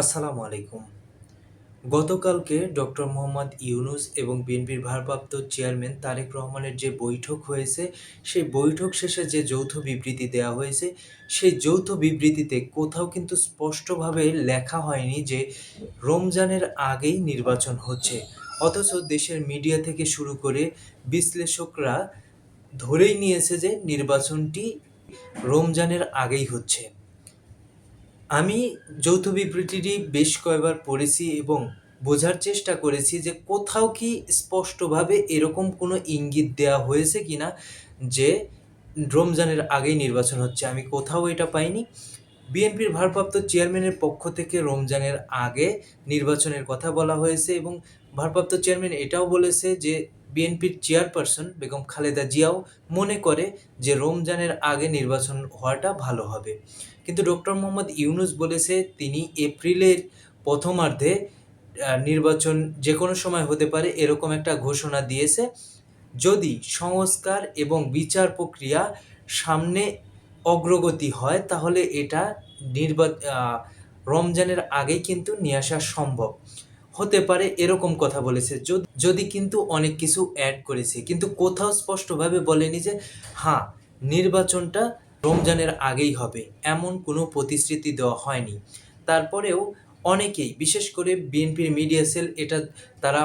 আসসালামু আলাইকুম। গতকালকে ডক্টর মোহাম্মদ ইউনুস এবং বিএনপির ভারপ্রাপ্ত চেয়ারম্যান তারেক রহমানের যে বৈঠক হয়েছে, সেই বৈঠক শেষে যে যৌথ বিবৃতি দেওয়া হয়েছে, সেই যৌথ বিবৃতিতে কোথাও কিন্তু স্পষ্টভাবে লেখা হয়নি যে রমজানের আগেই নির্বাচন হচ্ছে। অথচ দেশের মিডিয়া থেকে শুরু করে বিশ্লেষকরা ধরেই নিয়েছে যে নির্বাচনটি রমজানের আগেই হচ্ছে। আমি যৌথ বিবৃতিটি বেশ কয়েকবার পড়েছি এবং বোঝার চেষ্টা করেছি যে কোথাও কি স্পষ্টভাবে এরকম কোনো ইঙ্গিত দেওয়া হয়েছে কিনা যে রমজানের আগেই নির্বাচন হচ্ছে। আমি কোথাও এটা পাইনি। বিএনপির ভারপ্রাপ্ত চেয়ারম্যানের পক্ষ থেকে রমজানের আগে নির্বাচনের কথা বলা হয়েছে এবং ভারপ্রাপ্ত চেয়ারম্যান এটাও বলেছে যে বিএনপির চেয়ারপারসন বেগম খালেদা জিয়াও মনে করে যে রমজানের আগে নির্বাচন হওয়াটা ভালো হবে। কিন্তু ডক্টর মোহাম্মদ ইউনুস বলেছে, তিনি এপ্রিলের প্রথমার্ধে নির্বাচন যে কোনো সময় হতে পারে এরকম একটা ঘোষণা দিয়েছে। যদি সংস্কার এবং বিচার প্রক্রিয়া সামনে অগ্রগতি হয়, তাহলে এটা নির্বা রমজানের আগেই কিন্তু নিয়ে আসা সম্ভব। হতে পারে এরকম কথা বলেছে। যদি- কিন্তু অনেক কিছু অ্যাড করেছে। কিন্তু কোথাও স্পষ্টভাবে বলেনি যে হ্যাঁ নির্বাচনটা রমজানের আগেই হবে। এমন কোনো প্রতিশ্রুতি দেওয়া হয়নি। তারপরেও অনেকেই, বিশেষ করে বিএনপির মিডিয়া সেল, এটা তারা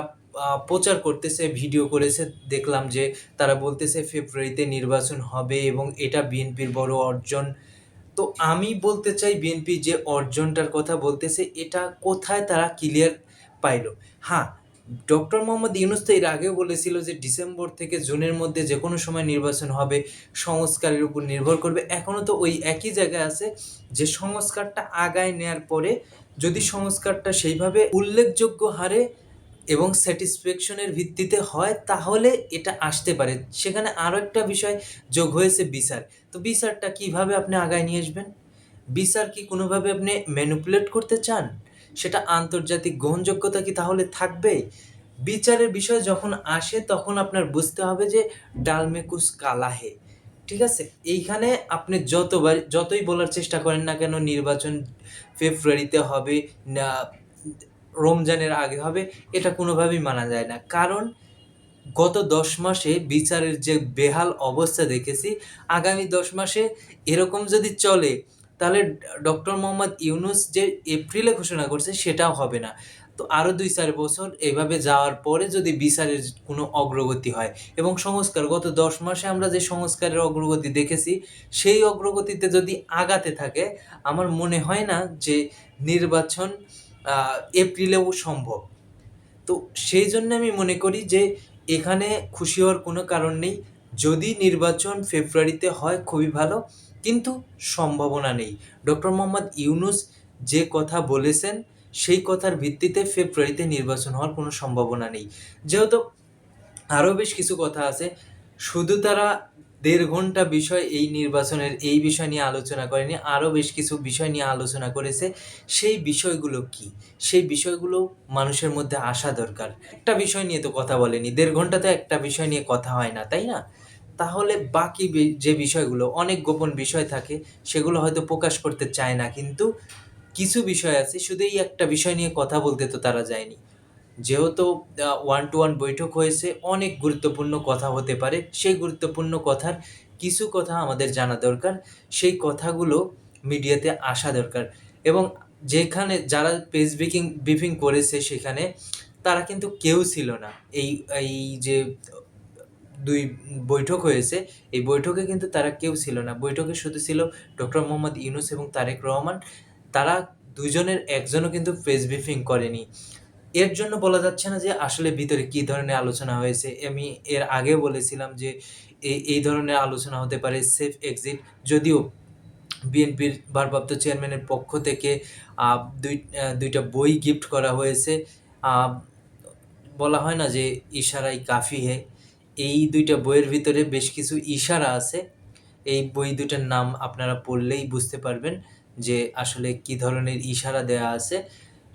প্রচার করতেছে, ভিডিও করেছে। দেখলাম যে তারা বলতেছে ফেব্রুয়ারিতে নির্বাচন হবে এবং এটা বিএনপির বড় অর্জন। তো আমি বলতে চাই বিএনপি যে অর্জনটার কথা বলতেছে, এটা কোথায় তারা ক্লিয়ার পাইলো? হ্যাঁ ডক্টর মোহাম্মদ ইউনুস তো এর আগেও বলেছিল যে ডিসেম্বর থেকে জুনের মধ্যে যে কোনো সময় নির্বাচন হবে, সংস্কারের উপর নির্ভর করবে। এখনও তো ওই একই জায়গায় আছে যে সংস্কারটা আগায় নেয়ার পরে যদি সংস্কারটা সেইভাবে উল্লেখযোগ্য হারে এবং স্যাটিসফ্যাকশনের ভিত্তিতে হয়, তাহলে এটা আসতে পারে। সেখানে আরও একটা বিষয় যোগ হয়েছে বিচার। তো বিচারটা কীভাবে আপনি আগায় নিয়ে আসবেন? বিচার কি কোনোভাবে আপনি ম্যানুপুলেট করতে চান? সেটা আন্তর্জাতিক গ্রহণযোগ্যতা কি তাহলে থাকবে? বিচারের বিষয় যখন আসে তখন আপনার বুঝতে হবে যে ডালমেকুস কালাহে। ঠিক আছে? এইখানে আপনি যতবার, যতই বলার চেষ্টা করেন না কেন, নির্বাচন ফেব্রুয়ারিতে হবে না, রমজানের আগে হবে, এটা কোনোভাবেই মানা যায় না। কারণ গত দশ মাসে বিচারের যে বেহাল অবস্থা দেখেছি, আগামী দশ মাসে এরকম যদি চলে তাহলে ডক্টর মোহাম্মদ ইউনুস যে এপ্রিলে ঘোষণা করছে সেটাও হবে না। তো আরও দুই চার বছর এভাবে যাওয়ার পরে যদি বিচারের কোনো অগ্রগতি হয় এবং সংস্কার, গত দশ মাসে আমরা যে সংস্কারের অগ্রগতি দেখেছি, সেই অগ্রগতিতে যদি আগাতে থাকে, আমার মনে হয় না যে নির্বাচন এপ্রিলেও সম্ভব। তো সেই জন্য আমি মনে করি যে এখানে খুশি হওয়ার কোনো কারণ নেই। যদি নির্বাচন ফেব্রুয়ারিতে হয়, খুবই ভালো। কিন্তু সম্ভাবনা নেই। ডক্টর মোহাম্মদ ইউনুস যে কথা বলেছেন, সেই কথার ভিত্তিতে ফেব্রুয়ারিতে নির্বাচন হওয়ার কোনো সম্ভাবনা নেই। যেহেতু আরও বেশ কিছু কথা আছে, শুধু তারা দেড় ঘণ্টা বিষয় এই নির্বাচনের এই বিষয় নিয়ে আলোচনা করেনি, আরও বেশ কিছু বিষয় নিয়ে আলোচনা করেছে। সেই বিষয়গুলো কি? সেই বিষয়গুলো মানুষের মধ্যে আসা দরকার। একটা বিষয় নিয়ে তো কথা বলেনি। দেড় ঘন্টাতে একটা বিষয় নিয়ে কথা হয় না, তাই না? তাহলে বাকি যে বিষয়গুলো, অনেক গোপন বিষয় থাকে, সেগুলো হয়তো প্রকাশ করতে চায় না, কিন্তু কিছু বিষয় আছে, শুধু এই একটা বিষয় নিয়ে কথা বলতে তো তারা যায়নি। যেহেতু ওয়ান টু ওয়ান বৈঠক হয়েছে, অনেক গুরুত্বপূর্ণ কথা হতে পারে, সেই গুরুত্বপূর্ণ কথার কিছু কথা আমাদের জানা দরকার, সেই কথাগুলো মিডিয়াতে আসা দরকার। এবং যেখানে যারা পেজ ব্রিফিং ব্রিফিং করেছে সেখানে, তারা কিন্তু কেউ ছিল না। এই এই যে দুই বৈঠক হয়েছে। এই বৈঠকে কিন্তু তারা কেউ ছিল না। বৈঠকে শুধু ছিল ডক্টর মোহাম্মদ ইউনুস এবং তারেক রহমান। তারা দুজনের একজনও কিন্তু প্রেস ব্রিফিং করেনি। এর জন্য বলা যাচ্ছে না যে আসলে ভিতরে কী ধরনের আলোচনা হয়েছে। আমি এর আগে বলেছিলাম যে এই ধরনের আলোচনা হতে পারে সেফ এক্সিট যদিও বিএনপির ভারপ্রাপ্ত চেয়ারম্যানের পক্ষ থেকে দুই দুইটা বই গিফট করা হয়েছে। বলা হয় না যে ইশারাই কাফি হে। এই দুইটা বইয়ের ভিতরে বেশ কিছু ইশারা আছে। এই বই দুটার নাম আপনারা পড়লেই বুঝতে পারবেন যে আসলে কি ধরনের ইশারা দেয়া আছে।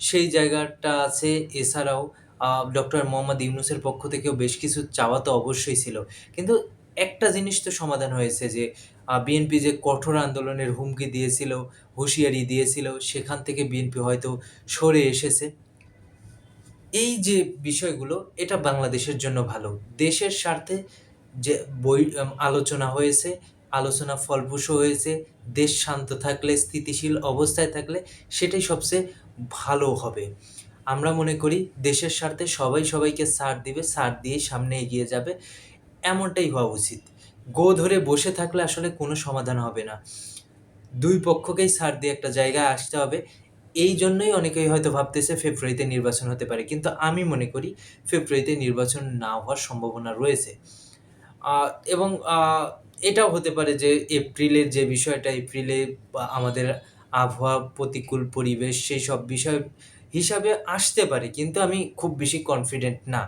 সেই জায়গাটা আছে। এছাড়াও ডক্টর মোহাম্মদ ইউনুসের পক্ষ থেকেও বেশ কিছু চাওয়া তো অবশ্যই ছিল। কিন্তু একটা জিনিস তো সমাধান হয়েছে যে বিএনপি যে কঠোর আন্দোলনের হুমকি দিয়েছিল, হুঁশিয়ারি দিয়েছিল, সেখান থেকে বিএনপি হয়তো সরে এসেছে। এই যে বিষয়গুলো, এটা বাংলাদেশের জন্য ভালো। দেশের স্বার্থে যে বই আলোচনা হয়েছে, আলোচনা ফলপ্রসূ হয়েছে, দেশ শান্ত থাকলে, স্থিতিশীল অবস্থায় থাকলে সেটাই সবচেয়ে ভালো হবে। আমরা মনে করি দেশের স্বার্থে সবাই সবাইকে সার দিবে, সার দিয়েই সামনে এগিয়ে যাবে। এমনটাই হওয়া উচিত। গো ধরে বসে থাকলে আসলে কোনো সমাধান হবে না। দুই পক্ষকেই সার দিয়ে একটা জায়গায় আসতে হবে। এইজন্যই অনেকেই হয়তো ভাবতেছে ফেব্রুয়ারিতে নির্বাচন হতে পারে। কিন্তু আমি মনে করি ফেব্রুয়ারিতে নির্বাচন না হওয়ার সম্ভাবনা রয়েছে। এবং এটাও হতে পারে যে এপ্রিলের যে বিষয়টা, এপ্রিলে আমাদের আবহাওয়া প্রতিকূল পরিবেশ সেই সব বিষয় হিসাবে আসতে পারে। কিন্তু আমি খুব বেশি কনফিডেন্ট না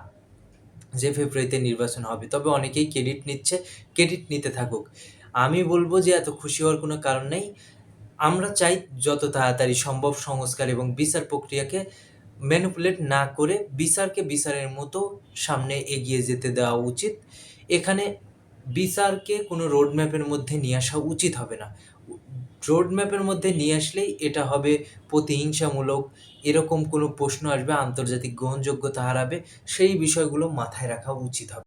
যে ফেব্রুয়ারিতে নির্বাচন হবে। তবে অনেকেই ক্রেডিট নিচ্ছে, ক্রেডিট নিতে থাকুক। আমি বলব যে এত খুশি হওয়ার কোনো কারণ নেই। আমরা চাই যত তাড়াতাড়ি সম্ভব সংস্কার এবং বিচার প্রক্রিয়াকে ম্যানুপুলেট না করে বিচারকে বিচারের মতো সামনে এগিয়ে যেতে দেওয়া উচিত। এখানে বিচারকে কোনো রোড ম্যাপের মধ্যে নিয়ে আসা উচিত হবে না। উ রোড ম্যাপের মধ্যে নিয়ে আসলেই এটা হবে প্রতিহিংসামূলক, এরকম কোনো প্রশ্ন আসবে, আন্তর্জাতিক গ্রহণযোগ্যতা হারাবে। সেই বিষয়গুলো মাথায় রাখা উচিত হবে।